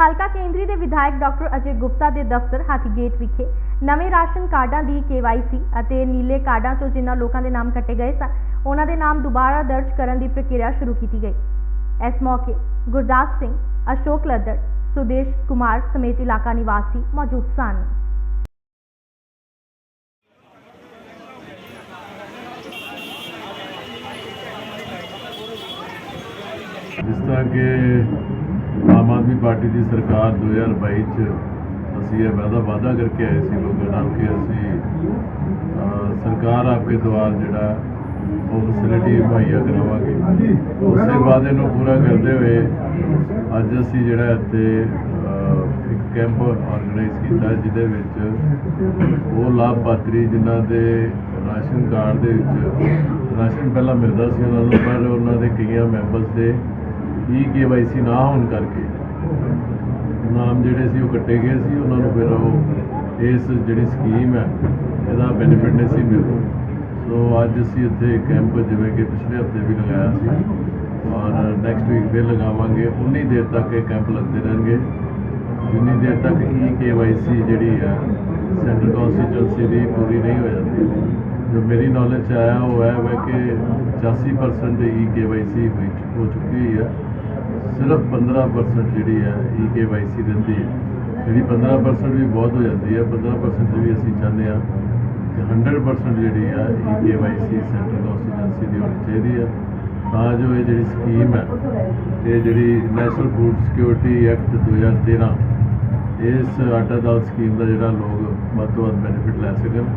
ਹਲਕਾ ਕੇਂਦਰੀ ਦੇ ਵਿਧਾਇਕ ਡਾਕਟਰ ਅਜੇ ਗੁਪਤਾ ਦੇ ਦਫ਼ਤਰ ਹਾਥੀਗੇਟ ਵਿਖੇ ਨਵੇਂ ਰਾਸ਼ਨ ਕਾਰਡਾਂ ਦੀ KYC ਅਤੇ ਨੀਲੇ ਕਾਰਡਾਂ 'ਚੋਂ ਜਿਨ੍ਹਾਂ ਲੋਕਾਂ ਦੇ ਨਾਮ ਕੱਟੇ ਗਏ ਸਨ, ਉਹਨਾਂ ਦੇ ਨਾਮ ਦੁਬਾਰਾ ਦਰਜ ਕਰਨ ਦੀ ਪ੍ਰਕਿਰਿਆ ਸ਼ੁਰੂ ਕੀਤੀ ਗਈ। ਇਸ ਮੌਕੇ ਗੁਰਦਾਸ ਸਿੰਘ, ਅਸ਼ੋਕ ਲੱਦੜ, ਸੁਦੇਸ਼ ਕੁਮਾਰ ਸਮੇਤ ਇਲਾਕਾ ਨਿਵਾਸੀ ਮੌਜੂਦ ਸਨ। ਜਿਸ ਤਰ੍ਹਾਂ ਕਿ ਆਮ ਆਦਮੀ ਪਾਰਟੀ ਦੀ ਸਰਕਾਰ 2022 ਚ ਅਸੀਂ ਇਹ ਵਾਅਦਾ ਵਾਅਦਾ ਕਰਕੇ ਆਏ ਸੀ ਲੋਕਾਂ ਨਾਲ ਕਿ ਅਸੀਂ ਸਰਕਾਰ ਆਪਕੇ ਦੁਆਰ ਜਿਹੜਾ ਉਹ ਫੈਸਿਲਿਟੀ ਮੁਹੱਈਆ ਕਰਾਵਾਂਗੇ। ਉਸੇ ਵਾਅਦੇ ਨੂੰ ਪੂਰਾ ਕਰਦੇ ਹੋਏ ਅੱਜ ਅਸੀਂ ਜਿਹੜਾ ਇੱਥੇ ਇੱਕ ਕੈਂਪ ਆਰਗੇਨਾਈਜ਼ ਕੀਤਾ ਜਿਹਦੇ ਵਿੱਚ ਉਹ ਲਾਭਪਾਤਰੀ ਜਿਨ੍ਹਾਂ ਦੇ ਰਾਸ਼ਨ ਕਾਰਡ ਦੇ ਵਿੱਚ, ਰਾਸ਼ਨ ਪਹਿਲਾਂ ਮਿਲਦਾ ਸੀ ਉਹਨਾਂ ਨੂੰ, ਪਰ ਉਹਨਾਂ ਦੇ ਕਈਆਂ ਮੈਂਬਰਸ ਦੇ ਈ ਕੇਵਾਈਸੀ ਨਾ ਹੋਣ ਕਰਕੇ। ਨਾਮ ਜਿਹੜੇ ਸੀ ਉਹ ਕੱਟੇ ਗਏ ਸੀ, ਉਹਨਾਂ ਨੂੰ ਫਿਰ ਉਹ ਇਸ ਜਿਹੜੀ ਸਕੀਮ ਹੈ, ਇਹਦਾ ਬੈਨੀਫਿਟ ਨਹੀਂ ਸੀ ਮਿਲਦਾ। ਸੋ ਅੱਜ ਅਸੀਂ ਇੱਥੇ ਕੈਂਪ ਜਿਵੇਂ ਕਿ ਪਿਛਲੇ ਹਫ਼ਤੇ ਵੀ ਲਗਾਇਆ ਸੀ। ਔਰ ਨੈਕਸਟ ਵੀਕ ਫਿਰ ਲਗਾਵਾਂਗੇ। ਉਨੀ ਦੇਰ ਤੱਕ ਇਹ ਕੈਂਪ ਲੱਗਦੇ ਰਹਿਣਗੇ। ਜਿੰਨੀ ਦੇਰ ਤੱਕ ਈ ਕੇਵਾਈਸੀ ਜਿਹੜੀ ਹੈ ਸੈਂਟਰ ਕਨਸਟੀਟਿਊਂਸੀ ਦੀ ਪੂਰੀ ਨਹੀਂ ਹੋ ਜਾਂਦੀ। ਜੋ ਮੇਰੀ ਨੌਲੇਜ 'ਚ ਆਇਆ ਉਹ ਹੈ ਵਾ ਕਿ 85% ਈ ਕੇਵਾਈਸੀ ਹੋ ਚੁੱਕੀ ਹੋਈ ਹੈ। ਸਿਰਫ 15% ਜਿਹੜੀ ਹੈ ਈ ਕੇਵਾਈਸੀ ਰਹਿੰਦੀ ਹੈ। ਜਿਹੜੀ 15% ਵੀ ਬਹੁਤ ਹੋ ਜਾਂਦੀ ਹੈ 15% ਵੀ ਅਸੀਂ ਚਾਹੁੰਦੇ ਹਾਂ ਕਿ 100% ਜਿਹੜੀ ਆ ਈ ਕੇਵਾਈਸੀ ਸੈਂਟਰ ਕਨਸਟੀਟਿਊਂਸੀ ਦੀ ਹੋਣੀ ਚਾਹੀਦੀ ਹੈ ਤਾਂ ਜੋ ਇਹ ਜਿਹੜੀ ਸਕੀਮ ਹੈ ਇਹ ਜਿਹੜੀ ਨੈਸ਼ਨਲ ਫੂਡ ਸਿਕਿਉਰਿਟੀ ਐਕਟ 2013 ਇਸ ਆਟਾ ਦਾਲ ਸਕੀਮ ਦਾ ਜਿਹੜਾ ਲੋਕ ਵੱਧ ਤੋਂ ਵੱਧ ਬੈਨੀਫਿਟ ਲੈ ਸਕਣ।